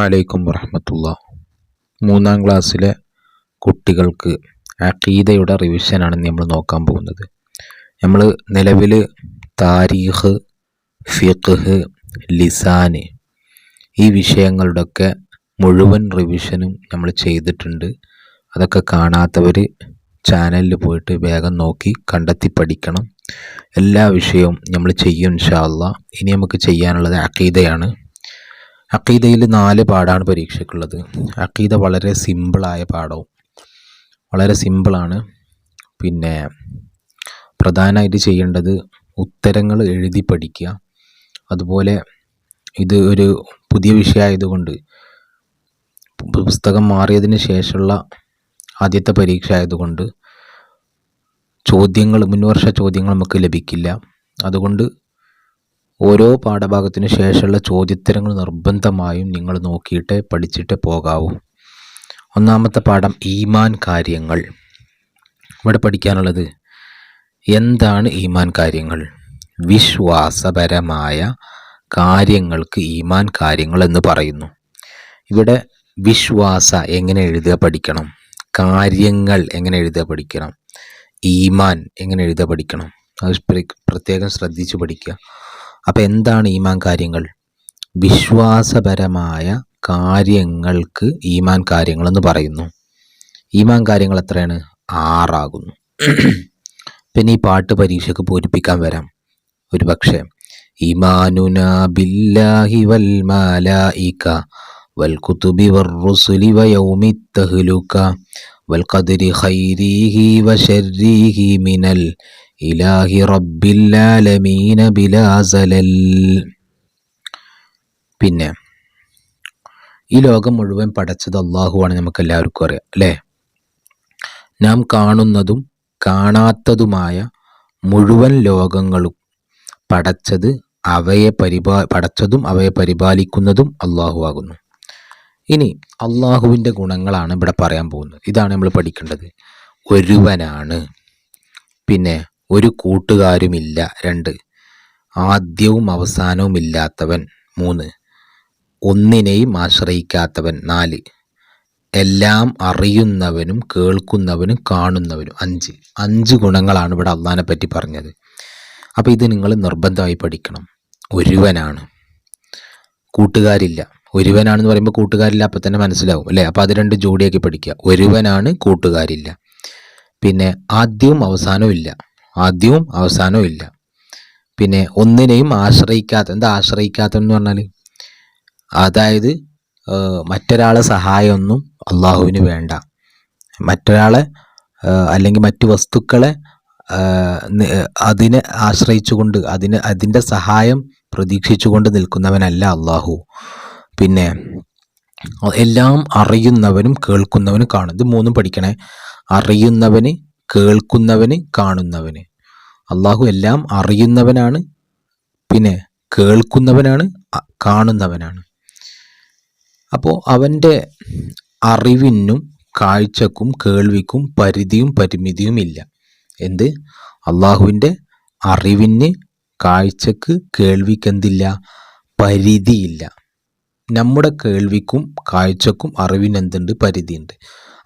വലൈക്കും വറഹമത്തുള്ള. മൂന്നാം ക്ലാസ്സിലെ കുട്ടികൾക്ക് അഖീദയുടെ റിവിഷനാണ് നമ്മൾ നോക്കാൻ പോകുന്നത്. നമ്മൾ നിലവിൽ താരീഖ് ഫിഖ് ലിസാന് ഈ വിഷയങ്ങളുടെയൊക്കെ മുഴുവൻ റിവിഷനും നമ്മൾ ചെയ്തിട്ടുണ്ട്. അതൊക്കെ കാണാത്തവർ ചാനലിൽ പോയിട്ട് വേഗം നോക്കി കണ്ടെത്തി പഠിക്കണം. എല്ലാ വിഷയവും നമ്മൾ ചെയ്യും ഇൻഷാ അള്ളാ. ഇനി നമുക്ക് ചെയ്യാനുള്ളത് അഖീദയാണ്. അക്കീദയിൽ നാല് പാടാണ് പരീക്ഷയ്ക്കുള്ളത്. അക്കീത വളരെ സിമ്പിളായ പാഠവും വളരെ സിമ്പിളാണ്. പിന്നെ പ്രധാനമായിട്ട് ചെയ്യേണ്ടത് ഉത്തരങ്ങൾ എഴുതി പഠിക്കുക. അതുപോലെ ഇത് ഒരു പുതിയ വിഷയമായതുകൊണ്ട് പുസ്തകം മാറിയതിന് ശേഷമുള്ള ആദ്യത്തെ പരീക്ഷ ആയതുകൊണ്ട് ചോദ്യങ്ങൾ മുൻവർഷ ചോദ്യങ്ങൾ നമുക്ക് ലഭിക്കില്ല. അതുകൊണ്ട് ഓരോ പാഠഭാഗത്തിന് ശേഷമുള്ള ചോദ്യത്തരങ്ങൾ നിർബന്ധമായും നിങ്ങൾ നോക്കിയിട്ട് പഠിച്ചിട്ട് പോകാവൂ. ഒന്നാമത്തെ പാഠം ഈമാൻ കാര്യങ്ങൾ. ഇവിടെ പഠിക്കാനുള്ളത് എന്താണ് ഈമാൻ കാര്യങ്ങൾ? വിശ്വാസപരമായ കാര്യങ്ങൾക്ക് ഈമാൻ കാര്യങ്ങൾ എന്ന് പറയുന്നു. ഇവിടെ വിശ്വാസ എങ്ങനെ എഴുതുക പഠിക്കണം? കാര്യങ്ങൾ എങ്ങനെ എഴുതുക പഠിക്കണം? ഈമാൻ എങ്ങനെ എഴുതുക പഠിക്കണം? അത് പ്രത്യേകം ശ്രദ്ധിച്ച് പഠിക്കുക. അപ്പോൾ എന്താണ് ഈമാൻ കാര്യങ്ങൾ? വിശ്വാസപരമായ കാര്യങ്ങൾക്ക് ഈമാൻ കാര്യങ്ങളെന്ന് പറയുന്നു. ഈമാൻ കാര്യങ്ങൾ എത്രയാണ്? ആറാകുന്നു. പിന്നെ ഈ പാട്ട് പരീക്ഷയ്ക്ക് പൂരിപ്പിക്കാൻ വരാം. ഒരു പക്ഷേ ഇമാനുന ബില്ലാഹി വൽ മലായിക വൽ കുതുബി വറുസുലി വയൗമി തഹ്ലുക വൽ ഖദരി ഖൈരിഹി ശർരിഹി മിനൽ ഇലാഹി റബ്ബില്ലാലമീന ബിലാസലൽ പിന്നെ ഈ ലോകം മുഴുവൻ പടച്ചത് അള്ളാഹുവാണ് നമുക്ക് എല്ലാവർക്കും അറിയാം അല്ലേ? നാം കാണുന്നതും കാണാത്തതുമായ മുഴുവൻ ലോകങ്ങളും പടച്ചത് അവയെ പരിപാ പടച്ചതും അവയെ പരിപാലിക്കുന്നതും അള്ളാഹു ആകുന്നു ഇനി അള്ളാഹുവിന്റെ ഗുണങ്ങളാണ് ഇവിടെ പറയാൻ പോകുന്നത്. ഇതാണ് നമ്മൾ പഠിക്കേണ്ടത്. ഒരുവനാണ്. പിന്നെ ഒരു കൂട്ടുകാരുമില്ല. രണ്ട്. ആദ്യവും അവസാനവും ഇല്ലാത്തവൻ മൂന്ന്. ഒന്നിനെയും ആശ്രയിക്കാത്തവൻ. നാല്. എല്ലാം അറിയുന്നവനും കേൾക്കുന്നവനും കാണുന്നവനും. അഞ്ച്. അഞ്ച് ഗുണങ്ങളാണ് ഇവിടെ അള്ളഹാനെ പറ്റി പറഞ്ഞത്. അപ്പോൾ ഇത് നിങ്ങൾ നിർബന്ധമായി പഠിക്കണം. ഒരുവനാണ്. കൂട്ടുകാരില്ല. ഒരുവനാണെന്ന് പറയുമ്പോൾ കൂട്ടുകാരില്ല അപ്പം തന്നെ മനസ്സിലാവും അല്ലേ? അപ്പോൾ അത് രണ്ട് ജോഡിയാക്കി പഠിക്കുക. ഒരുവനാണ് കൂട്ടുകാരില്ല. പിന്നെ ആദ്യവും അവസാനവും ഇല്ല ആദ്യവും അവസാനവും ഇല്ല. പിന്നെ ഒന്നിനെയും ആശ്രയിക്കാത്ത എന്താ ആശ്രയിക്കാത്ത എന്ന് പറഞ്ഞാൽ അതായത് മറ്റൊരാളെ സഹായമൊന്നും അള്ളാഹുവിന് വേണ്ട. മറ്റൊരാളെ അല്ലെങ്കിൽ മറ്റു വസ്തുക്കളെ അതിനെ ആശ്രയിച്ചുകൊണ്ട് അതിന് അതിന്റെ സഹായം പ്രതീക്ഷിച്ചുകൊണ്ട് നിൽക്കുന്നവനല്ല അള്ളാഹു. പിന്നെ എല്ലാം അറിയുന്നവനും കേൾക്കുന്നവനും കാണും. ഇത് മൂന്നും പഠിക്കണേ. അറിയുന്നവന് കേൾക്കുന്നവന് കാണുന്നവന്. അള്ളാഹു എല്ലാം അറിയുന്നവനാണ് പിന്നെ കേൾക്കുന്നവനാണ് കാണുന്നവനാണ്. അപ്പോൾ അവന്റെ അറിവിനും കാഴ്ചക്കും കേൾവിക്കും പരിധിയും പരിമിതിയും ഇല്ല. എന്ത്? അള്ളാഹുവിന്റെ അറിവിന് കാഴ്ചക്ക് കേൾവിക്കെന്തില്ല പരിധിയില്ല. നമ്മുടെ കേൾവിക്കും കാഴ്ചക്കും അറിവിനെന്തുണ്ട് പരിധിയുണ്ട്.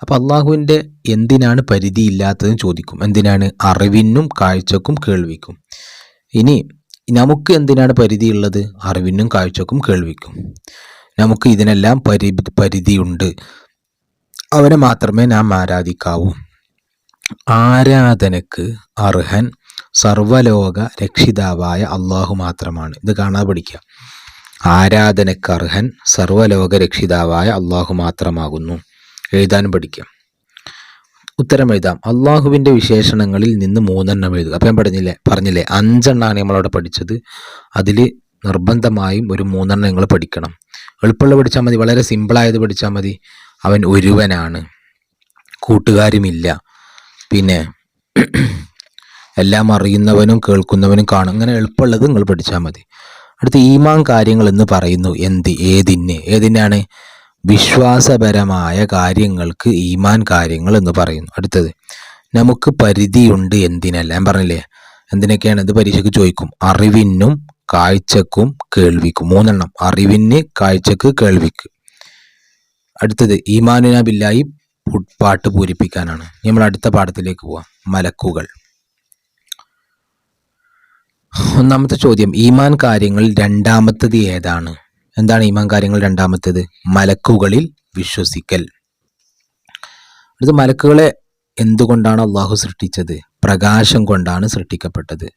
അപ്പോൾ അള്ളാഹുവിന്റെ എന്തിനാണ് പരിധി ഇല്ലാത്തതെന്ന് ചോദിക്കും. എന്തിനാണ്? അറിവിനും കാഴ്ചക്കും കേൾവിക്കും. ഇനി നമുക്ക് എന്തിനാണ് പരിധി ഉള്ളത് അറിവിനും കാഴ്ചക്കും കേൾവിക്കും. നമുക്ക് ഇതിനെല്ലാം പരി പരിധിയുണ്ട്. അവനെ മാത്രമേ നാം ആരാധിക്കാവൂ. ആരാധനക്ക് അർഹൻ സർവലോക രക്ഷിതാവായ അള്ളാഹു മാത്രമാണ്. ഇത് കാണാതെ പഠിക്കുക. ആരാധനക്ക് അർഹൻ സർവലോക രക്ഷിതാവായ അള്ളാഹു മാത്രമാകുന്നു. എഴുതാനും പഠിക്കാം. ഉത്തരം എഴുതാം. അള്ളാഹുവിന്റെ വിശേഷണങ്ങളിൽ നിന്ന് മൂന്നെണ്ണം എഴുതുക. അപ്പം ഞാൻ പറഞ്ഞില്ലേ പറഞ്ഞില്ലേ അഞ്ചെണ്ണമാണ് നമ്മളവിടെ പഠിച്ചത്. അതിൽ നിർബന്ധമായും ഒരു മൂന്നെണ്ണം നിങ്ങൾ പഠിക്കണം. എളുപ്പമുള്ള പഠിച്ചാൽ മതി. വളരെ സിമ്പിളായത് പഠിച്ചാൽ മതി. അവൻ ഒരുവനാണ്. കൂട്ടുകാരുമില്ല. പിന്നെ എല്ലാം അറിയുന്നവനും കേൾക്കുന്നവനും കാണും. അങ്ങനെ എളുപ്പമുള്ളത് നിങ്ങൾ പഠിച്ചാൽ മതി. അടുത്ത ഈമാൻ കാര്യങ്ങൾ എന്ന് പറയുന്നു. എന്ത്? ഏതിന്? ഏതിനാണ്? വിശ്വാസപരമായ കാര്യങ്ങൾക്ക് ഈമാൻ കാര്യങ്ങൾ എന്ന് പറയുന്നു. അടുത്തത് നമുക്ക് പരിധിയുണ്ട് എന്തിനല്ല? ഞാൻ പറഞ്ഞില്ലേ എന്തിനൊക്കെയാണ്? ഇത് പരീക്ഷയ്ക്ക് ചോദിക്കും. അറിവിനും കാഴ്ചക്കും കേൾവിക്കും. മൂന്നെണ്ണം അറിവിന് കാഴ്ചക്ക് കേൾവിക്ക്. അടുത്തത് ഈമാനുന ബില്ലായി പാട്ട് പൂരിപ്പിക്കാനാണ്. നമ്മൾ അടുത്ത പാഠത്തിലേക്ക് പോവാം. മലക്കുകൾ. ഒന്നാമത്തെ ചോദ്യം ഈമാൻ കാര്യങ്ങൾ രണ്ടാമത്തത് ഏതാണ്? എന്താണ് ഈമാൻ കാര്യങ്ങൾ രണ്ടാമത്തേത്? മലക്കുകളിൽ വിശ്വസിക്കൽ. അടുത്ത മലക്കുകളെ എന്തുകൊണ്ടാണ് അള്ളാഹു സൃഷ്ടിച്ചത്? പ്രകാശം കൊണ്ടാണ് സൃഷ്ടിക്കപ്പെട്ടത്.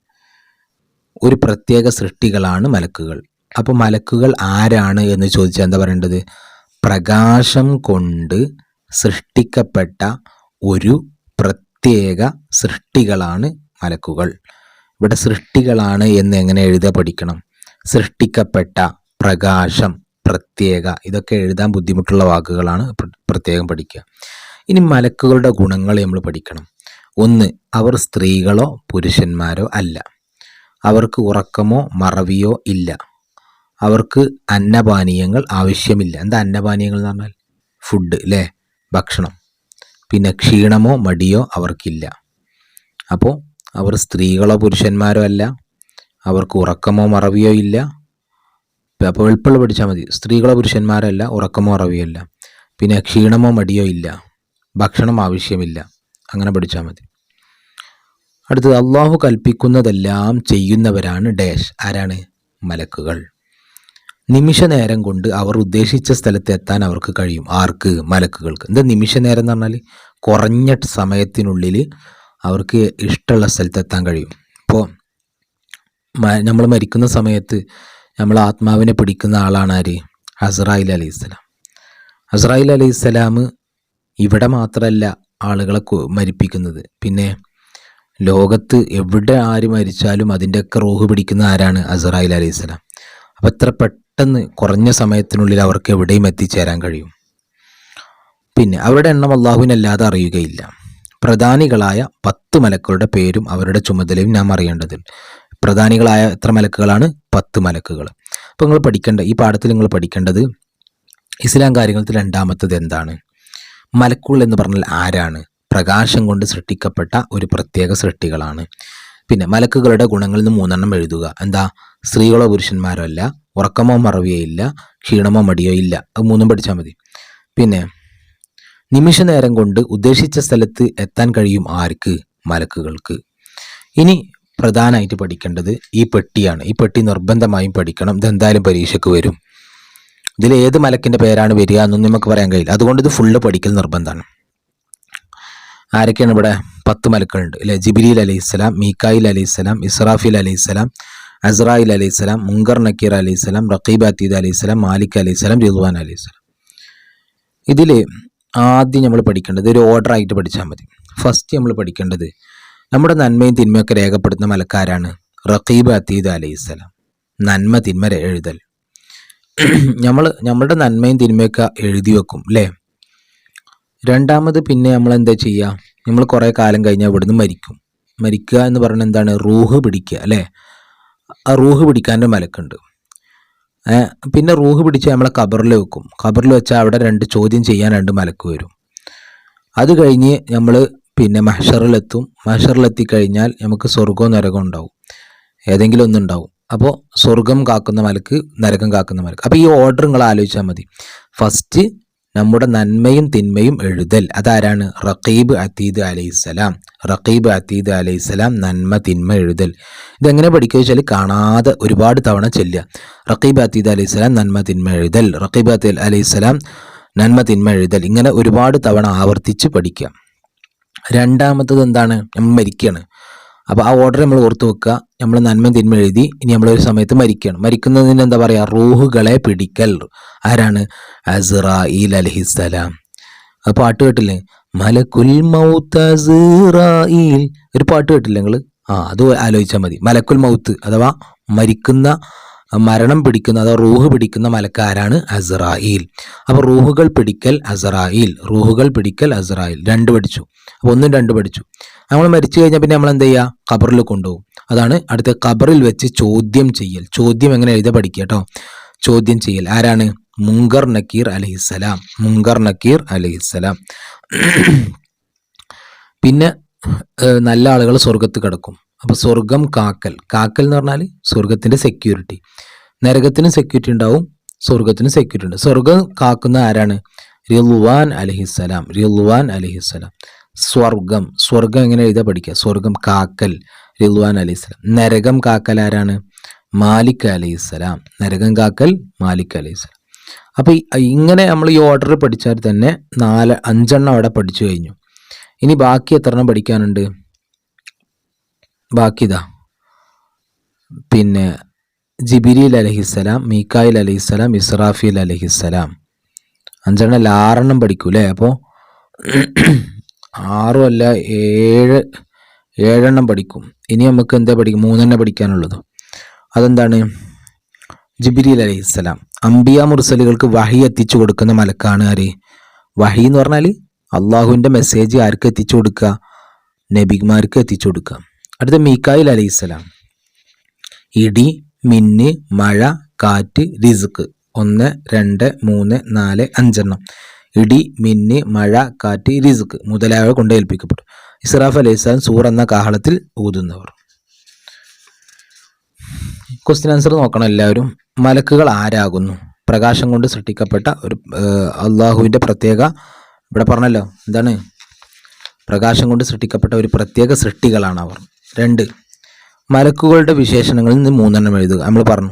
ഒരു പ്രത്യേക സൃഷ്ടികളാണ് മലക്കുകൾ. അപ്പോൾ മലക്കുകൾ ആരാണ് എന്ന് ചോദിച്ചാൽ എന്താ പറയേണ്ടത്? പ്രകാശം കൊണ്ട് സൃഷ്ടിക്കപ്പെട്ട ഒരു പ്രത്യേക സൃഷ്ടികളാണ് മലക്കുകൾ. ഇവിടെ സൃഷ്ടികളാണ് എന്ന് എങ്ങനെ എഴുതാ പഠിക്കണം. സൃഷ്ടിക്കപ്പെട്ട പ്രകാശം പ്രത്യേക ഇതൊക്കെ എഴുതാൻ ബുദ്ധിമുട്ടുള്ള വാക്കുകളാണ് പ്ര- പ്രത്യേകം പഠിക്കുക. ഇനി മലക്കുകളുടെ ഗുണങ്ങൾ നമ്മൾ പഠിക്കണം. ഒന്ന് അവർ സ്ത്രീകളോ പുരുഷന്മാരോ അല്ല. അവർക്ക് ഉറക്കമോ മറവിയോ ഇല്ല. അവർക്ക് അന്നപാനീയങ്ങൾ ആവശ്യമില്ല. എന്താ അന്നപാനീയങ്ങൾ എന്ന് പറഞ്ഞാൽ? ഫുഡ് അല്ലേ ഭക്ഷണം. പിന്നെ ക്ഷീണമോ മടിയോ അവർക്കില്ല. അപ്പോൾ അവർ സ്ത്രീകളോ പുരുഷന്മാരോ അല്ല. അവർക്ക് ഉറക്കമോ മറവിയോ ഇല്ല. അപ്പോൾ എളുപ്പമുള്ള പഠിച്ചാൽ മതി. സ്ത്രീകളോ പുരുഷന്മാരല്ല ഉറക്കമോ മറവിയോ ഇല്ല. പിന്നെ ക്ഷീണമോ മടിയോ ഇല്ല. ഭക്ഷണം ആവശ്യമില്ല. അങ്ങനെ പഠിച്ചാൽ മതി. അടുത്തത് അള്ളാഹു കൽപ്പിക്കുന്നതെല്ലാം ചെയ്യുന്നവരാണ് ഡാഷ്. ആരാണ്? മലക്കുകൾ. നിമിഷ നേരം കൊണ്ട് അവർ ഉദ്ദേശിച്ച സ്ഥലത്ത് എത്താൻ അവർക്ക് കഴിയും. ആർക്ക്? മലക്കുകൾക്ക്. എന്താ നിമിഷ നേരം എന്ന് പറഞ്ഞാൽ കുറഞ്ഞ സമയത്തിനുള്ളിൽ അവർക്ക് ഇഷ്ടമുള്ള സ്ഥലത്ത് എത്താൻ കഴിയും. ഇപ്പോൾ നമ്മൾ മരിക്കുന്ന സമയത്ത് നമ്മൾ ആത്മാവിനെ പിടിക്കുന്ന ആളാണ് ആര്? ഹസ്രായിൽ അലൈഹിസ്സലാം ഹസ്രായിൽ അലൈഹിസ്സലാം ഇവിടെ മാത്രമല്ല ആളുകളെ മരിപ്പിക്കുന്നത്. പിന്നെ ലോകത്ത് എവിടെ ആര് മരിച്ചാലും അതിന്റെയൊക്കെ റൂഹ് പിടിക്കുന്ന ആരാണ്? അസറായിൽ അലൈഹിസ്സലാം അപ്പം എത്ര പെട്ടെന്ന് കുറഞ്ഞ സമയത്തിനുള്ളിൽ അവർക്ക് എവിടെയും എത്തിച്ചേരാൻ കഴിയും? പിന്നെ അവരുടെ എണ്ണം അള്ളാഹുവിനല്ലാതെ അറിയുകയില്ല. പ്രധാനികളായ പത്ത് മലക്കളുടെ പേരും അവരുടെ ചുമതലയും നാം അറിയേണ്ടതുണ്ട്. പ്രധാനികളായ എത്ര മലക്കുകളാണ്? പത്ത് മലക്കുകൾ. അപ്പോൾ നിങ്ങൾ പഠിക്കേണ്ട ഈ പാഠത്തിൽ നിങ്ങൾ പഠിക്കേണ്ടത് ഇസ്ലാം കാര്യങ്ങളിൽ രണ്ടാമത്തത് എന്താണ്? മലക്കുകൾ എന്ന് പറഞ്ഞാൽ ആരാണ്? പ്രകാശം കൊണ്ട് സൃഷ്ടിക്കപ്പെട്ട ഒരു പ്രത്യേക സൃഷ്ടികളാണ്. പിന്നെ മലക്കുകളുടെ ഗുണങ്ങളിൽ നിന്ന് മൂന്നെണ്ണം എഴുതുക. എന്താ? സ്ത്രീകളോ പുരുഷന്മാരോ അല്ല ഉറക്കമോ മറവിയോ ഇല്ല ക്ഷീണമോ മടിയോ ഇല്ല. അത് മൂന്നും പഠിച്ചാൽ മതി. പിന്നെ നിമിഷ നേരം കൊണ്ട് ഉദ്ദേശിച്ച സ്ഥലത്ത് എത്താൻ കഴിയും ആർക്ക്? മലക്കുകൾക്ക്. ഇനി പ്രധാനമായിട്ട് പഠിക്കേണ്ടത് ഈ പെട്ടിയാണ്. ഈ പെട്ടി നിർബന്ധമായും പഠിക്കണം. ഇതെന്തായാലും പരീക്ഷയ്ക്ക് വരും. ഇതിൽ ഏത് മലക്കിന്റെ പേരാണ് വരിക എന്നൊന്നും നമുക്ക് പറയാൻ കഴിയില്ല. അതുകൊണ്ട് ഇത് ഫുള്ള് പഠിക്കൽ നിർബന്ധമാണ്. ആരൊക്കെയാണ് ഇവിടെ പത്ത് മലക്കളുണ്ട്? അല്ലെ ജിബിരിൽ അലൈഹിസ്സലാം മീക്കായിൽ അലൈഹിസ്സലാം ഇസ്രാഫിൽ അലൈഹിസ്സലാം അസ്രായിൽ അലൈഹിസ്സലാം മുങ്കർ നക്കീർ അലൈഹിസ്സലാം റഖീബ് അത്തീദ് അലൈഹിസ്സലാം മാലിക് അലൈഹിസ്സലാം റിദ്വാൻ അലൈഹിസ്സലാം ഇതിൽ ആദ്യം നമ്മൾ പഠിക്കേണ്ടത് ഒരു ഓർഡർ ആയിട്ട് പഠിച്ചാൽ മതി. ഫസ്റ്റ് നമ്മൾ പഠിക്കേണ്ടത് നമ്മുടെ നന്മയും തിന്മയൊക്കെ രേഖപ്പെടുത്തുന്ന മലക്കാരാണ് റഖീബ് അത്തീദ് അലൈഹിസ്സലാം നന്മ തിന്മ എഴുതൽ. നമ്മൾ നമ്മളുടെ നന്മയും തിന്മയൊക്കെ എഴുതി വെക്കും അല്ലേ രണ്ടാമത് പിന്നെ നമ്മൾ എന്താ ചെയ്യുക നമ്മൾ കുറേ കാലം കഴിഞ്ഞാൽ ഇവിടുന്ന് മരിക്കും. മരിക്കുക എന്ന് പറഞ്ഞാൽ എന്താണ്? റൂഹ് പിടിക്കുക അല്ലേ ആ റൂഹ് പിടിക്കാന്റെ മലക്കുണ്ട്. പിന്നെ റൂഹ് പിടിച്ച് നമ്മളെ കബറിൽ വെക്കും. കബറിൽ വെച്ചാൽ അവിടെ രണ്ട് ചോദ്യം ചെയ്യാൻ രണ്ട് മലക്ക് വരും. അത് കഴിഞ്ഞ് നമ്മൾ പിന്നെ മഹഷറിലെത്തും. മഹഷറിലെത്തി കഴിഞ്ഞാൽ നമുക്ക് സ്വർഗവും നരകവും ഉണ്ടാവും. ഏതെങ്കിലും ഒന്നുണ്ടാവും. അപ്പോൾ സ്വർഗം കാക്കുന്ന മലക്ക് നരകം കാക്കുന്ന മലക്ക്. അപ്പോൾ ഈ ഓർഡർ നിങ്ങൾ ആലോചിച്ചാൽ മതി. ഫസ്റ്റ് നമ്മുടെ നന്മയും തിന്മയും എഴുതൽ. അതാരാണ്? റഖീബ് അത്തീദ് അലൈഹിസ്സലാം. റഖീബ് അത്തീദ് അലൈഹിസ്സലാം നന്മ തിന്മ എഴുതൽ. ഇതെങ്ങനെ പഠിക്കുക വെച്ചാൽ കാണാതെ ഒരുപാട് തവണ ചെല്ലുക. റഖീബ് അത്തീദ് അലൈഹിസ്സലാം നന്മ തിന്മ എഴുതൽ. റഖീബ് അത്തീദ് അലൈഹിസ്സലാം നന്മ തിന്മ എഴുതൽ. ഇങ്ങനെ ഒരുപാട് തവണ ആവർത്തിച്ച് പഠിക്കുക. രണ്ടാമത്തത് എന്താണ്? നമ്മൾ മരിക്കുകയാണ് അപ്പോൾ ആ ഓർഡർ നമ്മൾ ഓർത്ത് വെക്കുക. നമ്മൾ നന്മ തിന്മ എഴുതി. ഇനി നമ്മളൊരു സമയത്ത് മരിക്കുകയാണ് മരിക്കുന്നതിന് എന്താ പറയുക റൂഹുകളെ പിടിക്കൽ. ആരാണ്? അസ്റായിൽ അലഹിസ്സലാം. ആ പാട്ട് കേട്ടില്ലേ? മലക്കുൽ മൗത്ത് ഒരു പാട്ട് കേട്ടില്ലേ നിങ്ങൾ ആ അത് ആലോചിച്ചാൽ മതി. മലക്കുൽ മൗത്ത് അഥവാ മരിക്കുന്ന മരണം പിടിക്കുന്ന അതോ റൂഹ് പിടിക്കുന്ന മലക്കാരാണ് അസറായിൽ അപ്പോൾ റൂഹുകൾ പിടിക്കൽ അസറായിൽ റൂഹുകൾ പിടിക്കൽ അസറായിൽ രണ്ട് പഠിച്ചു. അപ്പോൾ ഒന്നും രണ്ട് പഠിച്ചു. നമ്മൾ മരിച്ചു കഴിഞ്ഞാൽ പിന്നെ നമ്മൾ എന്ത് ചെയ്യുക ഖബറിൽ കൊണ്ടുപോകും. അതാണ് അടുത്ത ഖബറിൽ വെച്ച് ചോദ്യം ചെയ്യൽ. ചോദ്യം എങ്ങനെ എഴുതാ പഠിക്കുക കേട്ടോ ചോദ്യം ചെയ്യൽ. ആരാണ്? മുങ്കർ നക്കീർ അലഹിസ്സലാം മുങ്കർ നക്കീർ അലഹിസ്സലാം പിന്നെ നല്ല ആളുകൾ സ്വർഗത്ത് കിടക്കും. അപ്പോൾ സ്വർഗം കാക്കൽ. കാക്കൽ എന്ന് പറഞ്ഞാൽ സ്വർഗത്തിന്റെ സെക്യൂരിറ്റി നരകത്തിനും സെക്യൂരിറ്റി ഉണ്ടാവും സ്വർഗത്തിനും സെക്യൂരിറ്റി ഉണ്ട്. സ്വർഗം കാക്കുന്ന ആരാണ്? റിൽവാൻ അലഹിസ്സലാം. റിൽവാൻ അലഹിസ്സലാം. സ്വർഗം. സ്വർഗം എങ്ങനെ എഴുതാ പഠിക്കുക സ്വർഗം കാക്കൽ റിൽവാൻ അലഹിസ്സലാം. നരകം കാക്കൽ ആരാണ്? മാലിക് അലഹിസ്സലാം. നരകം കാക്കൽ മാലിക് അലഹിസ്സലാം. അപ്പോൾ ഇങ്ങനെ നമ്മൾ ഈ ഓർഡർ പഠിച്ചാൽ തന്നെ നാല് അഞ്ചെണ്ണം അവിടെ പഠിച്ചു കഴിഞ്ഞു. ഇനി ബാക്കി എത്ര എണ്ണം പഠിക്കാനുണ്ട്? ബാക്കി ഇതാ പിന്നെ ജിബിരിൽ അലഹിസ്സലാം മീക്കായിൽ അലഹിസ്സലാം ഇസ്രാഫിൽ അലഹിസ്സലാം. അഞ്ചെണ്ണം അല്ല ആറെണ്ണം പഠിക്കൂ അല്ലേ അപ്പോൾ ആറും അല്ല ഏഴ് ഏഴെണ്ണം പഠിക്കും. ഇനി നമുക്ക് എന്താ പഠിക്കും മൂന്നെണ്ണം പഠിക്കാനുള്ളത്. അതെന്താണ്? ജിബിരിൽ അലഹിസ്സലാം. അംബിയ മുർസലുകൾക്ക് വഹി എത്തിച്ചു കൊടുക്കുന്ന മലക്കാണ് ആര്? വഹി എന്ന് പറഞ്ഞാൽ അള്ളാഹുവിന്റെ മെസ്സേജ് ആർക്ക് എത്തിച്ചു കൊടുക്കുക നബിമാർക്ക് എത്തിച്ചു കൊടുക്കുക അടുത്ത മീക്കായിൽ അലൈഹിസ്സലാം ഇടി മിന്ന് മഴ കാറ്റ് റിസ്ക്. ഒന്ന് രണ്ട് മൂന്ന് നാല് അഞ്ചെണ്ണം. ഇടി മിന്ന് മഴ കാറ്റ് റിസ്ക് മുതലായവ കൊണ്ട് ഏൽപ്പിക്കപ്പെട്ടു. ഇസ്രാഫ് അലൈഹിസ്ലാം സൂർ എന്ന കാഹളത്തിൽ ഊതുന്നവർ. ക്വസ്റ്റ്യൻ ആൻസർ നോക്കണം എല്ലാവരും. മലക്കുകൾ ആരാകുന്നു? പ്രകാശം കൊണ്ട് സൃഷ്ടിക്കപ്പെട്ട ഒരു അള്ളാഹുവിന്റെ പ്രത്യേക ഇവിടെ പറഞ്ഞല്ലോ എന്താണ്? പ്രകാശം കൊണ്ട് സൃഷ്ടിക്കപ്പെട്ട ഒരു പ്രത്യേക സൃഷ്ടികളാണ് അവർ. രണ്ട്. മലക്കുകളുടെ വിശേഷണങ്ങളിൽ നിന്ന് മൂന്നെണ്ണം എഴുതുക. നമ്മൾ പറഞ്ഞു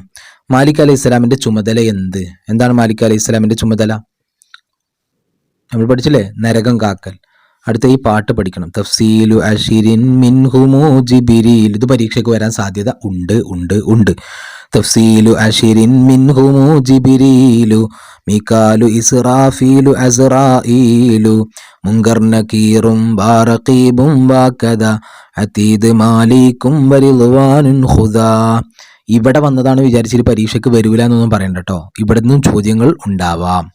മാലിക് അലൈഹി ഇസ്ലാമിന്റെ ചുമതല എന്ത്? എന്താണ് മാലിക് അലൈഹി ഇസ്ലാമിന്റെ ചുമതല? നമ്മൾ പഠിച്ചില്ലേ? നരകം കാക്കൽ. അടുത്ത ഈ പാട്ട് പഠിക്കണം. തഫ്സീലു അഷിരിൻ മിൻഹുമു ജിബിരിൽ ഇത് പരീക്ഷയ്ക്ക് വരാൻ സാധ്യത ഉണ്ട് ഉണ്ട് ഉണ്ട്. തഫ്സീലു അഷിരിൻ മിൻഹുമു ജിബിരീലു മികാലു ഇസ്റാഫീലു അസ്റാഈലു മുങ്കർ നകീറും ബാറഖീബും വാക്കദ അതീദ് മാലിക്കും വരിളുവാനുൻ ഖുദാ. ഇവിടെ വന്നതാണ് വിചാരിച്ചിട്ട് പരീക്ഷയ്ക്ക് വരൂല എന്നൊന്നും പറയണ്ട കേട്ടോ ഇവിടെ നിന്നും ചോദ്യങ്ങൾ ഉണ്ടാവാം.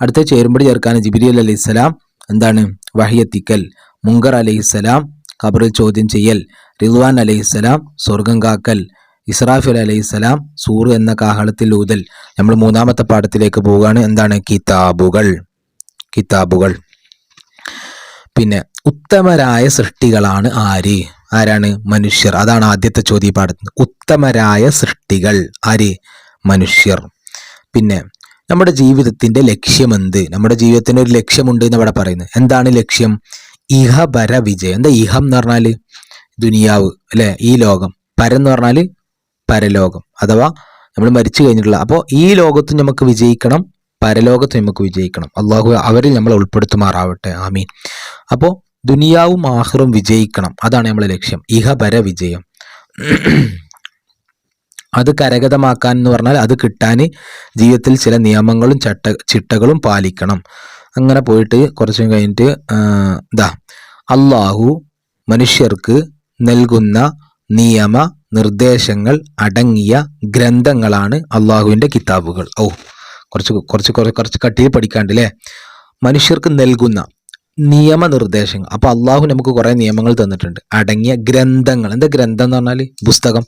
അടുത്ത ചേരുമ്പടി ചേർക്കാൻ ജിബിരി അലൈഹിസ്സലാം എന്താണ്? വഹിയത്തിക്കൽ മുങ്കർ അലൈഹിസ്സലാം ഖബറിൽ ചോദ്യം ചെയ്യൽ. റിദ്വാൻ അലൈഹിസ്സലാം സ്വർഗം കാക്കൽ. ഇസ്രാഫിൽ അലൈഹിസ്സലാം സൂർ എന്ന കാഹളത്തിൽ ഊതൽ നമ്മൾ മൂന്നാമത്തെ പാഠത്തിലേക്ക് പോവുകയാണ്. എന്താണ് കിതാബുകൾ? കിതാബുകൾ. പിന്നെ ഉത്തമരായ സൃഷ്ടികളാണ് ആര്? ആരാണ്? മനുഷ്യർ. അതാണ് ആദ്യത്തെ ചോദ്യ പാഠത്തിൽ. ഉത്തമരായ സൃഷ്ടികൾ ആര്? മനുഷ്യർ. പിന്നെ നമ്മുടെ ജീവിതത്തിന്റെ ലക്ഷ്യമെന്ത്? നമ്മുടെ ജീവിതത്തിന് ഒരു ലക്ഷ്യമുണ്ട് എന്ന് അവിടെ പറയുന്നത്. എന്താണ് ലക്ഷ്യം? ഇഹപര വിജയം എന്താ ഇഹം എന്ന് പറഞ്ഞാൽ ദുനിയാവ് അല്ലേ? ഈ ലോകം. പരം എന്ന് പറഞ്ഞാൽ പരലോകം അഥവാ നമ്മൾ മരിച്ചു കഴിഞ്ഞിട്ടുള്ള അപ്പോൾ ഈ ലോകത്ത് നമുക്ക് വിജയിക്കണം പരലോകത്ത് നമുക്ക് വിജയിക്കണം. അള്ളാഹു അവരിൽ നമ്മൾ ഉൾപ്പെടുത്തുമാറാവട്ടെ. ആമീൻ. അപ്പോൾ ദുനിയാവും ആഹ്റും വിജയിക്കണം. അതാണ് നമ്മളെ ലക്ഷ്യം. ഇഹപര വിജയം. അത് കരഗതമാക്കാൻ എന്ന് പറഞ്ഞാൽ അത് കിട്ടാൻ ജീവിതത്തിൽ ചില നിയമങ്ങളും ചട്ട ചിട്ടകളും പാലിക്കണം. അങ്ങനെ പോയിട്ട് കുറച്ചു കഴിഞ്ഞിട്ട് ഇതാ അള്ളാഹു മനുഷ്യർക്ക് നൽകുന്ന നിയമ നിർദ്ദേശങ്ങൾ അടങ്ങിയ ഗ്രന്ഥങ്ങളാണ് അള്ളാഹുവിന്റെ കിതാബുകൾ. ഓ കുറച്ച് കുറച്ച് കുറച്ച് കട്ടിയിൽ പഠിക്കാണ്ട് അല്ലേ മനുഷ്യർക്ക് നൽകുന്ന നിയമനിർദ്ദേശങ്ങൾ അപ്പോൾ അള്ളാഹു നമുക്ക് കുറേ നിയമങ്ങൾ തന്നിട്ടുണ്ട്. അടങ്ങിയ ഗ്രന്ഥങ്ങൾ. എന്താ ഗ്രന്ഥം എന്ന് പറഞ്ഞാൽ പുസ്തകം.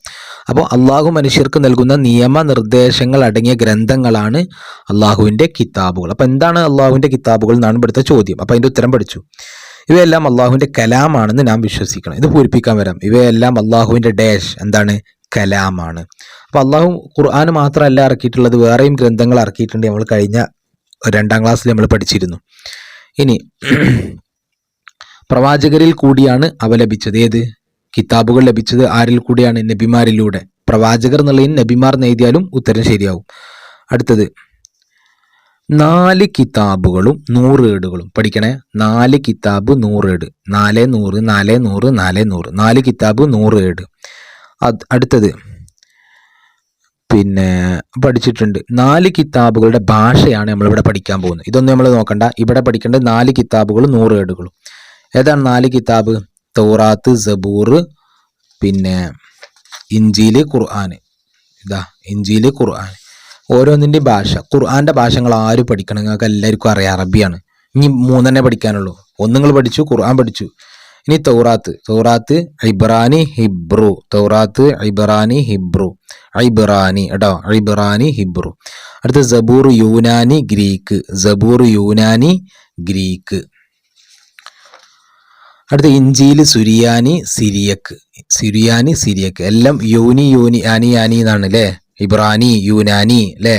അപ്പോൾ അള്ളാഹു മനുഷ്യർക്ക് നൽകുന്ന നിയമനിർദ്ദേശങ്ങൾ അടങ്ങിയ ഗ്രന്ഥങ്ങളാണ് അള്ളാഹുവിന്റെ കിതാബുകൾ. അപ്പോൾ എന്താണ് അള്ളാഹുവിന്റെ കിതാബുകൾ എന്നാണ് ഇവിടുത്തെ ചോദ്യം. അപ്പോൾ അതിന്റെ ഉത്തരം പഠിച്ചു. ഇവയെല്ലാം അള്ളാഹുവിന്റെ കലാമാണെന്ന് നാം വിശ്വസിക്കണം. ഇത് പൂരിപ്പിക്കാൻ വരാം. ഇവയെല്ലാം അള്ളാഹുവിന്റെ ഡാഷ് എന്താണ്? കലാമാണ്. അപ്പോൾ അള്ളാഹു ഖുർആൻ മാത്രമല്ല ഇറക്കിയിട്ടുള്ളത് വേറെയും ഗ്രന്ഥങ്ങൾ ഇറക്കിയിട്ടുണ്ട് നമ്മൾ കഴിഞ്ഞ രണ്ടാം ക്ലാസ്സിൽ നമ്മൾ പഠിച്ചിരുന്നു. ഇനി പ്രവാചകരിൽ കൂടിയാണ് അവ ലഭിച്ചത്. ഏത്? കിതാബുകൾ ലഭിച്ചത് ആരിൽ കൂടിയാണ്? നബിമാരിലൂടെ. പ്രവാചകർ എന്നുള്ളതിന് നബിമാർ നെയ്തിയാലും ഉത്തരം ശരിയാവും. അടുത്തത് നാല് കിതാബുകളും നൂറ് ഏടുകളും. പഠിക്കണേ? നാല് കിതാബ് നൂറ് ഏട്. നാല് നൂറ് നാല് നൂറ് നാല് നൂറ്. നാല് കിതാബ് നൂറ് ഏട്. അടുത്തത്. പിന്നെ പഠിച്ചിട്ടുണ്ട്. നാല് കിതാബുകളുടെ ഭാഷയാണ് നമ്മളിവിടെ പഠിക്കാൻ പോകുന്നത്. ഇതൊന്നും നമ്മൾ നോക്കണ്ട. ഇവിടെ പഠിക്കേണ്ടത് നാല് കിതാബുകളും നൂറ് ഏടുകളും. ഏതാണ് നാല് കിതാബ്? തോറാത്ത് സബൂർ പിന്നെ ഇഞ്ചിയിൽ ഖുർആൻ ഇതാ ഇഞ്ചിയിൽ ഖുർആൻ ഓരോന്നിന്റെ ഭാഷ. ഖുർആന്റെ ഭാഷകൾ ആര് പഠിക്കണം? നിങ്ങൾക്ക് എല്ലാവർക്കും അറിയാം. അറബിയാണ്. ഇനി മൂന്നെണ്ണേ പഠിക്കാനുള്ളൂ. ഒന്ന് നിങ്ങൾ പഠിച്ചു ഖുർആൻ പഠിച്ചു. ഇനി തൗറാത്ത്. തൗറാത്ത് ഐബ്രാനി ഹിബ്രു. തൗറാത്ത് ഐബ്രാനി ഹിബ്രു. ഐബ്രാനി കേട്ടോ ഐബ്രാനി ഹിബ്രു. അടുത്ത സബൂർ യൂനാനി ഗ്രീക്ക്. സബൂർ യൂനാനി ഗ്രീക്ക്. അടുത്ത ഇഞ്ചിയിൽ സുരിയാനി സിരിയക്ക്. സുരിയാനി സിരിയക്ക്. എല്ലാം യൂനി യൂനി ആനി ആനി എന്നാണ് അല്ലേ? ഇബ്രാനി യുനാനി അല്ലേ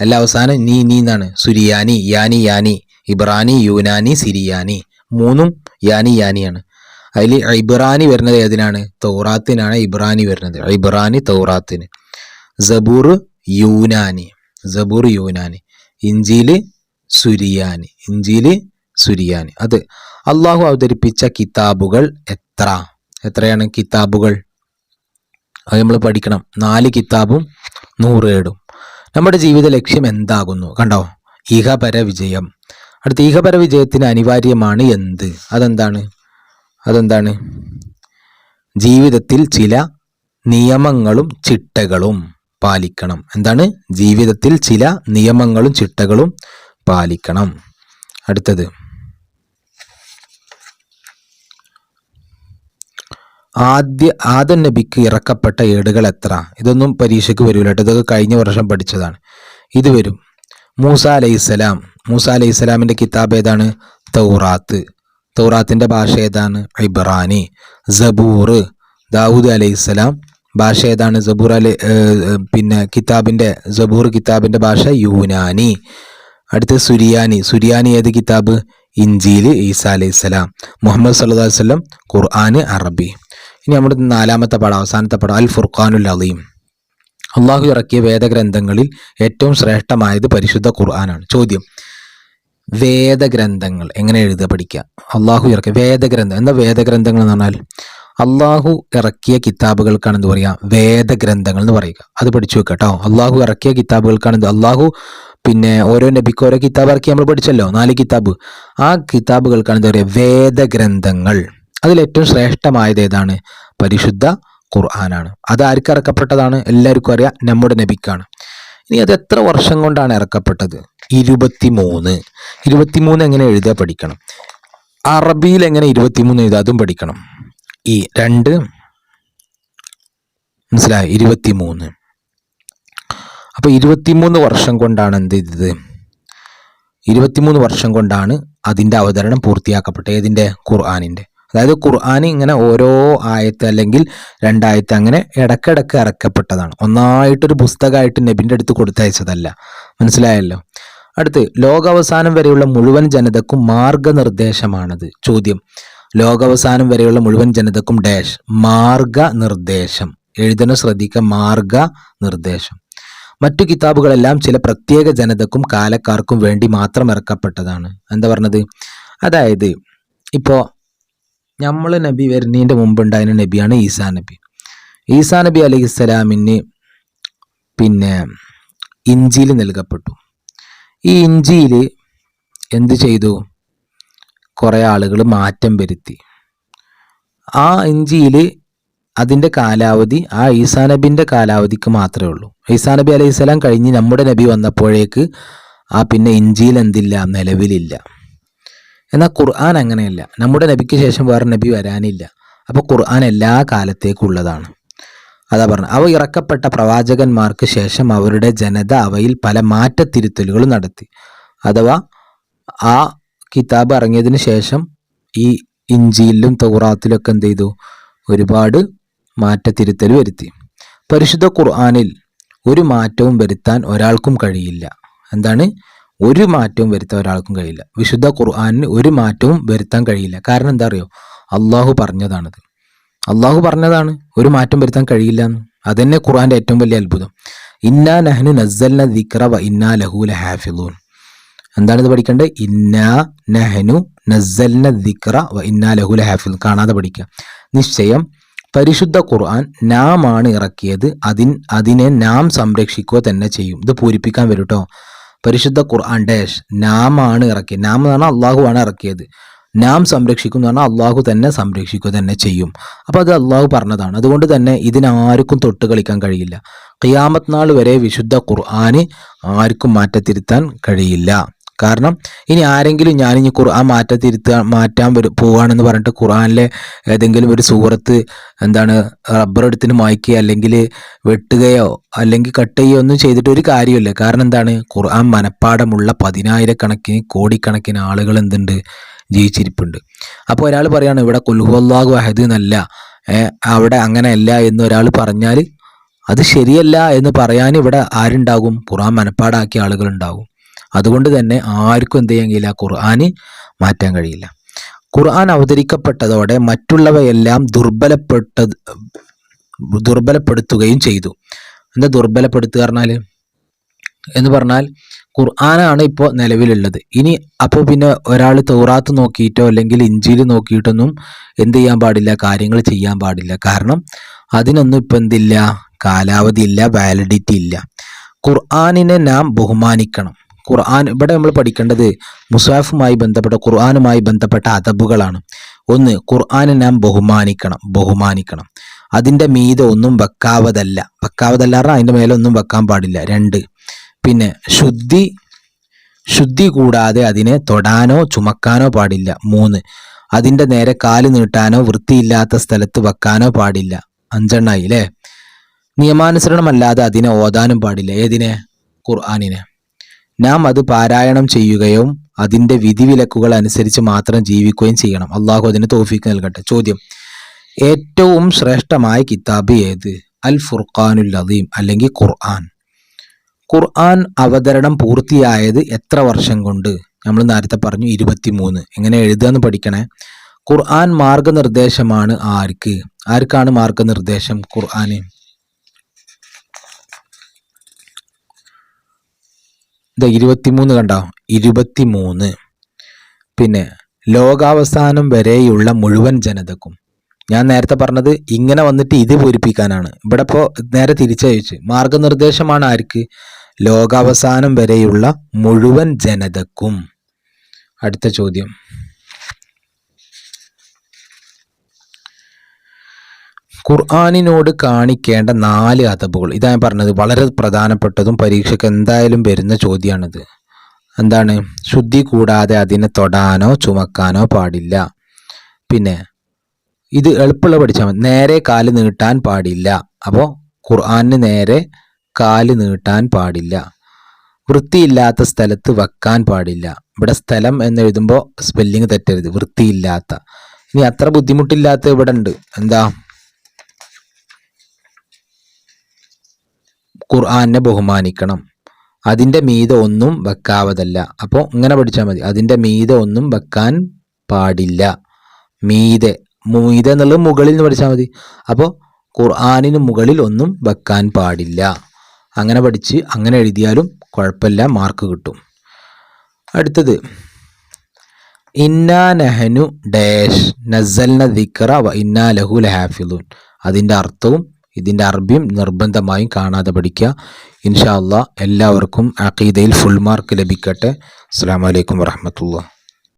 എല്ലാ അവസാനം നീ നീ എന്നാണ്? സുരിയാനി യാനി യാനി. ഇബ്രാനി യുനാനി സിരിയാനി. മൂന്നും യാനി യാനിയാണ്. അതിൽ ഇബ്രാനി വരുന്നത് ഏതിനാണ്? തൗറാത്തിനാണ് ഇബ്രാനി വരുന്നത്. ഇബ്രാനി തൗറാത്തിന്. സബൂർ യൂനാനി. സബൂർ യൂനാനി. ഇഞ്ചിയിൽ സുരിയാനി. ഇഞ്ചിയിൽ സുരിയാനി. അത് അള്ളാഹു അവതരിപ്പിച്ച കിതാബുകൾ എത്ര? എത്രയാണ് കിതാബുകൾ? അത് നമ്മൾ പഠിക്കണം. നാല് കിതാബും നൂറ് ഏടും നമ്മുടെ ജീവിത ലക്ഷ്യം എന്താകുന്നു? കണ്ടോ? ഈഹപര വിജയം അടുത്ത ഈഹപര വിജയത്തിന് അനിവാര്യമാണ് എന്ത്? അതെന്താണ്? അതെന്താണ്? ജീവിതത്തിൽ ചില നിയമങ്ങളും ചിട്ടകളും പാലിക്കണം. എന്താണ്? ജീവിതത്തിൽ ചില നിയമങ്ങളും ചിട്ടകളും പാലിക്കണം. അടുത്തത്. ആദ്യ ആദ്യ നബിക്ക് ഇറക്കപ്പെട്ട ഏടുകൾ എത്ര? ഇതൊന്നും പരീക്ഷയ്ക്ക് വരില്ല കേട്ടോ. ഇതൊക്കെ കഴിഞ്ഞ വർഷം പഠിച്ചതാണ്. ഇത് വരും. മൂസ അലൈഹിസ്സലാം മൂസ അലൈഹിസ്സലാമിന്റെ കിതാബ് ഏതാണ്? തൗറാത്ത്. തൗറാത്തിന്റെ ഭാഷ ഏതാണ്? ഇബ്രാനി. സബൂർ. ദാവൂദ് അലൈഹിസ്സലാം ഭാഷ ഏതാണ്? സബൂർ അലൈ പിന്നെ കിതാബിന്റെ സബൂർ കിതാബിന്റെ ഭാഷ യൂനാനി. അടുത്ത് സുരിയാനി. സുരിയാനി ഏത് കിതാബ്? ഇഞ്ചീൽ ഈസ അലൈഹിസ്സലാം മുഹമ്മദ് അലൈഹി വസല്ലം ഖുർആന് അറബി. ഇനി നമ്മുടെ നാലാമത്തെ പാഠം അവസാനത്തെ പാഠം അൽ ഫുർഖാനുൽ അലീം. അള്ളാഹു ഇറക്കിയ വേദഗ്രന്ഥങ്ങളിൽ ഏറ്റവും ശ്രേഷ്ഠമായത് പരിശുദ്ധ ഖുർആനാണ്. ചോദ്യം വേദഗ്രന്ഥങ്ങൾ എങ്ങനെ എഴുതുക പഠിക്കുക? അള്ളാഹു ഇറക്കിയ വേദഗ്രന്ഥം എന്താ വേദഗ്രന്ഥങ്ങൾ എന്ന് പറഞ്ഞാൽ? അള്ളാഹു ഇറക്കിയ കിതാബുകൾക്കാണ് എന്ത് പറയുക? വേദഗ്രന്ഥങ്ങൾ എന്ന് പറയുക. അത് പഠിച്ചു വെക്കുക കേട്ടോ. അള്ളാഹു ഇറക്കിയ കിതാബുകൾക്കാണ് അള്ളാഹു പിന്നെ ഓരോ നബിക്ക് ഓരോ കിതാബ് ഇറക്കി നമ്മൾ പഠിച്ചല്ലോ നാല് കിതാബ്. ആ കിതാബുകൾക്കാണ് പറയുക? വേദഗ്രന്ഥങ്ങൾ. അതിൽ ഏറ്റവും ശ്രേഷ്ഠമായത് ഏതാണ്? പരിശുദ്ധ ഖുർആനാണ്. അത് ആർക്ക് ഇറക്കപ്പെട്ടതാണ്? എല്ലാവർക്കും അറിയാം നമ്മുടെ നബിക്കാണ്. ഇനി അത് എത്ര വർഷം കൊണ്ടാണ് ഇറക്കപ്പെട്ടത്? ഇരുപത്തിമൂന്ന്. ഇരുപത്തിമൂന്ന് എങ്ങനെ എഴുതുക? പഠിക്കണം. അറബിയിൽ എങ്ങനെ ഇരുപത്തിമൂന്ന് എഴുതുക? അതും പഠിക്കണം. ഈ രണ്ട്. മനസ്സിലായി? ഇരുപത്തിമൂന്ന്. അപ്പോൾ ഇരുപത്തിമൂന്ന് വർഷം കൊണ്ടാണ് എന്ത് ചെയ്തത്? ഇരുപത്തിമൂന്ന് വർഷം കൊണ്ടാണ് അതിന്റെ അവതരണം പൂർത്തിയാക്കപ്പെട്ടത്. ഏതിന്റെ? ഖുർആാനിന്റെ. അതായത് ഖുർആൻ ഇങ്ങനെ ഓരോ ആയത്ത് അല്ലെങ്കിൽ രണ്ടായത്ത് അങ്ങനെ ഇടക്കിടക്ക് ഇറക്കപ്പെട്ടതാണ് ഒന്നായിട്ടൊരു പുസ്തകമായിട്ട് നബിന്റെ അടുത്ത് കൊടുത്തയച്ചതല്ല. മനസ്സിലായല്ലോ? അടുത്ത് ലോകാവസാനം വരെയുള്ള മുഴുവൻ ജനതക്കും മാർഗനിർദ്ദേശമാണത്. ചോദ്യം ലോകാവസാനം വരെയുള്ള മുഴുവൻ ജനതക്കും ഡാഷ് മാർഗനിർദ്ദേശം. എഴുതണ ശ്രദ്ധിക്കുക മാർഗനിർദ്ദേശം. മറ്റു കിതാബുകളെല്ലാം ചില പ്രത്യേക ജനതക്കും കാലക്കാർക്കും വേണ്ടി മാത്രം ഇറക്കപ്പെട്ടതാണ്. എന്താ പറഞ്ഞത്? അതായത് ഇപ്പോൾ നമ്മൾ നബി വരുന്നതിന്റെ മുമ്പ് ഉണ്ടായിരുന്ന നബിയാണ് ഈസാ നബി. ഈസാ നബി അലൈഹി സ്വലാമിന് പിന്നെ ഇഞ്ചിയിൽ നൽകപ്പെട്ടു. ഈ ഇഞ്ചിയിൽ എന്ത് ചെയ്തു? കുറേ ആളുകൾ മാറ്റം വരുത്തി. ആ ഇഞ്ചിയിൽ അതിന്റെ കാലാവധി ആ ഈസാ നബിന്റെ കാലാവധിക്ക് മാത്രമേ ഉള്ളൂ. ഈസാ നബി അലൈഹി സ്വലാം കഴിഞ്ഞ് നമ്മുടെ നബി വന്നപ്പോഴേക്ക് ആ പിന്നെ ഇഞ്ചിയിൽ എന്തില്ല? നിലവിലില്ല. എന്നാൽ ഖുർആൻ അങ്ങനെയല്ല. നമ്മുടെ നബിക്ക് ശേഷം വേറെ നബി വരാനില്ല. അപ്പോൾ ഖുർആൻ എല്ലാ കാലത്തേക്കുള്ളതാണ്. അതാ പറഞ്ഞു അവ ഇറക്കപ്പെട്ട പ്രവാചകന്മാർക്ക് ശേഷം അവരുടെ ജനത അവയിൽ പല മാറ്റത്തിരുത്തലുകളും നടത്തി. അഥവാ ആ കിതാബ് ഇറങ്ങിയതിന് ശേഷം ഈ ഇഞ്ചിയിലും തൗറാത്തിലൊക്കെ എന്ത് ചെയ്തു? ഒരുപാട് മാറ്റത്തിരുത്തൽ വരുത്തി. പരിശുദ്ധ ഖുർആാനിൽ ഒരു മാറ്റവും വരുത്താൻ ഒരാൾക്കും കഴിയില്ല. എന്താണ്? ഒരു മാറ്റവും വരുത്താൻ ഒരാൾക്കും കഴിയില്ല. വിശുദ്ധ ഖുർആാനിന് ഒരു മാറ്റവും വരുത്താൻ കഴിയില്ല. കാരണം എന്താ അറിയോ? അള്ളാഹു പറഞ്ഞതാണത്. അള്ളാഹു പറഞ്ഞതാണ് ഒരു മാറ്റം വരുത്താൻ കഴിയില്ല എന്ന്. അതന്നെ ഖുർആന്റെ ഏറ്റവും വലിയ അത്ഭുതം. ഇന്നാ നഹ്നു നസ്സൽന ദിക്ര വ ഇന്നാ ലഹു ലഹാഫിളൂൻ എന്താണ് ഇത് പഠിക്കേണ്ടത് ഇന്നാ നഹ്നു നസ്സൽന ദിക്ര വ ഇന്നാ ലഹു ഹാഫിദ് കാണാതെ പഠിക്കുക. നിശ്ചയം പരിശുദ്ധ ഖുർആൻ നാം ആണ് ഇറക്കിയത്. അതിൻ അതിനെ നാം സംരക്ഷിക്കുക തന്നെ ചെയ്യും. ഇത് പൂരിപ്പിക്കാൻ വരും കേട്ടോ പരിശുദ്ധ ഖുർആൻ ഡാഷ് നാമാണ് ഇറക്കിയത് നാം എന്ന് പറഞ്ഞാൽ അള്ളാഹു ആണ് ഇറക്കിയത്. നാം സംരക്ഷിക്കും എന്ന് പറഞ്ഞാൽ അള്ളാഹു തന്നെ സംരക്ഷിക്കുക തന്നെ ചെയ്യും. അപ്പോൾ അത് അള്ളാഹു പറഞ്ഞതാണ്. അതുകൊണ്ട് തന്നെ ഇതിനാർക്കും തൊട്ട് കളിക്കാൻ കഴിയില്ല. ഖിയാമത്ത് നാൾ വരെ വിശുദ്ധ ഖുർആന് ആർക്കും മാറ്റത്തിരുത്താൻ കഴിയില്ല. കാരണം ഇനി ആരെങ്കിലും ഞാനിനി ഖുർആൻ മാറ്റത്തിരുത്താൻ മാറ്റാൻ വരും പോവാണെന്ന് പറഞ്ഞിട്ട് ഖുർആനിലെ ഏതെങ്കിലും ഒരു സൂറത്ത് എന്താണ് റബ്ബർ എടുത്തിന് മായ്ക്കുക അല്ലെങ്കിൽ വെട്ടുകയോ അല്ലെങ്കിൽ കട്ട് ചെയ്യുകയോ ഒന്നും ചെയ്തിട്ട് ഒരു കാര്യമില്ല. കാരണം എന്താണ്? ഖുർആൻ മനപ്പാടമുള്ള പതിനായിരക്കണക്കിന് കോടിക്കണക്കിന് ആളുകൾ എന്തുണ്ട്? ജീവിച്ചിരിപ്പുണ്ട്. അപ്പോൾ ഒരാൾ പറയാണ് ഇവിടെ കുൽഹുല്ലാഹു അഹദ് എന്നല്ല. അവിടെ അങ്ങനെയല്ല എന്ന് ഒരാൾ പറഞ്ഞാൽ അത് ശരിയല്ല എന്ന് പറയാൻ ഇവിടെ ആരുണ്ടാകും? ഖുർആൻ മനപ്പാടാക്കിയ ആളുകൾ ഉണ്ടാകും. അതുകൊണ്ട് തന്നെ ആർക്കും എന്ത് ചെയ്യാൻ കഴിയില്ല ഖുർആാന് മാറ്റാൻ കഴിയില്ല. ഖുർആൻ അവതരിക്കപ്പെട്ടതോടെ മറ്റുള്ളവയെല്ലാം ദുർബലപ്പെട്ട ദുർബലപ്പെടുത്തുകയും ചെയ്തു. എന്താ ദുർബലപ്പെടുത്തുക പറഞ്ഞാൽ എന്ന് പറഞ്ഞാൽ ഖുർആനാണ് ഇപ്പോൾ നിലവിലുള്ളത്. ഇനി അപ്പോൾ പിന്നെ ഒരാൾ തോറാത്ത് നോക്കിയിട്ടോ അല്ലെങ്കിൽ ഇഞ്ചിയിൽ നോക്കിയിട്ടൊന്നും എന്ത് ചെയ്യാൻ പാടില്ല കാര്യങ്ങൾ ചെയ്യാൻ പാടില്ല. കാരണം അതിനൊന്നും ഇപ്പം എന്തില്ല കാലാവധി ഇല്ല വാലിഡിറ്റി ഇല്ല. ഖുർആാനിനെ നാം ബഹുമാനിക്കണം. ഖുർആൻ ഇവിടെ നമ്മൾ പഠിക്കേണ്ടത് മുസാഫുമായി ബന്ധപ്പെട്ട ഖുർആാനുമായി ബന്ധപ്പെട്ട അതബുകളാണ് ഒന്ന് ഖുർആനെ നാം ബഹുമാനിക്കണം ബഹുമാനിക്കണം. അതിന്റെ മീതെ ഒന്നും വെക്കാവതല്ല. വെക്കാവതല്ല അതിന്റെ മേലെ ഒന്നും വെക്കാൻ പാടില്ല. രണ്ട് പിന്നെ ശുദ്ധി ശുദ്ധി കൂടാതെ അതിനെ തൊടാനോ ചുമക്കാനോ പാടില്ല. മൂന്ന് അതിന്റെ നേരെ കാൽ നീട്ടാനോ വൃത്തിയില്ലാത്ത സ്ഥലത്ത് വെക്കാനോ പാടില്ല. അഞ്ചെണ്ണായി അല്ലേ? നിയമാനുസരണമല്ലാതെ അതിനെ ഓതാനും പാടില്ല. ഏതിനെ? ഖുർആാനിനെ. നാം അത് പാരായണം ചെയ്യുകയും അതിന്റെ വിധിവിലക്കുകൾ അനുസരിച്ച് മാത്രം ജീവിക്കുകയും ചെയ്യണം. അള്ളാഹു അതിന് തോഫിക്ക് നൽകട്ടെ. ചോദ്യം. ഏറ്റവും ശ്രേഷ്ഠമായ കിതാബ് ഏത്? അൽ ഫുർഖാനുൽ അദീം അല്ലെങ്കിൽ ഖുർആൻ. ഖുർആൻ അവതരണം പൂർത്തിയായത് എത്ര വർഷം കൊണ്ട്? നമ്മൾ നേരത്തെ പറഞ്ഞു ഇരുപത്തിമൂന്ന്. എങ്ങനെ എഴുതുക പഠിക്കണേ. ഖുർആൻ മാർഗനിർദ്ദേശമാണ് ആർക്ക്? ആർക്കാണ് മാർഗനിർദ്ദേശം ഖുർആന്? ഇതാ ഇരുപത്തിമൂന്ന് കണ്ടോ? ഇരുപത്തിമൂന്ന്. പിന്നെ ലോകാവസാനം വരെയുള്ള മുഴുവൻ ജനതക്കും. ഞാൻ നേരത്തെ പറഞ്ഞത് ഇങ്ങനെ വന്നിട്ട് ഇത് പൂരിപ്പിക്കാനാണ്. ഇവിടെ ഇപ്പോൾ നേരെ തിരിച്ചയച്ച്. മാർഗനിർദ്ദേശമാണ് ആർക്ക്? ലോകാവസാനം വരെയുള്ള മുഴുവൻ ജനതക്കും. അടുത്ത ചോദ്യം. ഖുർആാനിനോട് കാണിക്കേണ്ട നാല് അതബുകൾ ഇതാ ഞാൻ പറഞ്ഞത് വളരെ പ്രധാനപ്പെട്ടതും പരീക്ഷയ്ക്ക് എന്തായാലും വരുന്ന ചോദ്യമാണിത് എന്താണ്? ശുദ്ധി കൂടാതെ അതിനെ തൊടാനോ ചുമക്കാനോ പാടില്ല. പിന്നെ ഇത് എളുപ്പമുള്ള പഠിച്ചാൽ മതി. നേരെ കാൽ നീട്ടാൻ പാടില്ല. അപ്പോൾ ഖുർആാനിന് നേരെ കാൽ നീട്ടാൻ പാടില്ല. വൃത്തിയില്ലാത്ത സ്ഥലത്ത് വെക്കാൻ പാടില്ല. ഇവിടെ സ്ഥലം എന്ന് എഴുതുമ്പോൾ സ്പെല്ലിങ് തെറ്റരുത്. വൃത്തിയില്ലാത്ത. ഇനി അത്ര ബുദ്ധിമുട്ടില്ലാത്ത ഇവിടെ ഉണ്ട്. എന്താ? ഖുർആാനെ ബഹുമാനിക്കണം. അതിന്റെ മീത ഒന്നും വെക്കാവതല്ല. അപ്പോൾ ഇങ്ങനെ പഠിച്ചാൽ മതി. അതിന്റെ മീത ഒന്നും വെക്കാൻ പാടില്ല. മീതെ മീത എന്നുള്ളത് മുകളിൽ നിന്ന് പഠിച്ചാൽ മതി. അപ്പോൾ ഖുർആാനിന് മുകളിൽ ഒന്നും വെക്കാൻ പാടില്ല. അങ്ങനെ പഠിച്ച് അങ്ങനെ എഴുതിയാലും കുഴപ്പമില്ല മാർക്ക് കിട്ടും. അടുത്തത് ഇന്നാ നെഹനു ഡാഷ് നസൽ ദിക്റ വ ഇന്നാ ലഹു ലഹാഫിദുൻ. അതിന്റെ അർത്ഥവും ഇതിന്റെ അറബിയും നിർബന്ധമായും കാണാതെ പഠിക്കുക. ഇൻഷാ അള്ളാഹ് എല്ലാവർക്കും അഖീദയിൽ ഫുൾ മാർക്ക് ലഭിക്കട്ടെ. അസ്സാം വലൈക്കും വറഹമത്തുള്ള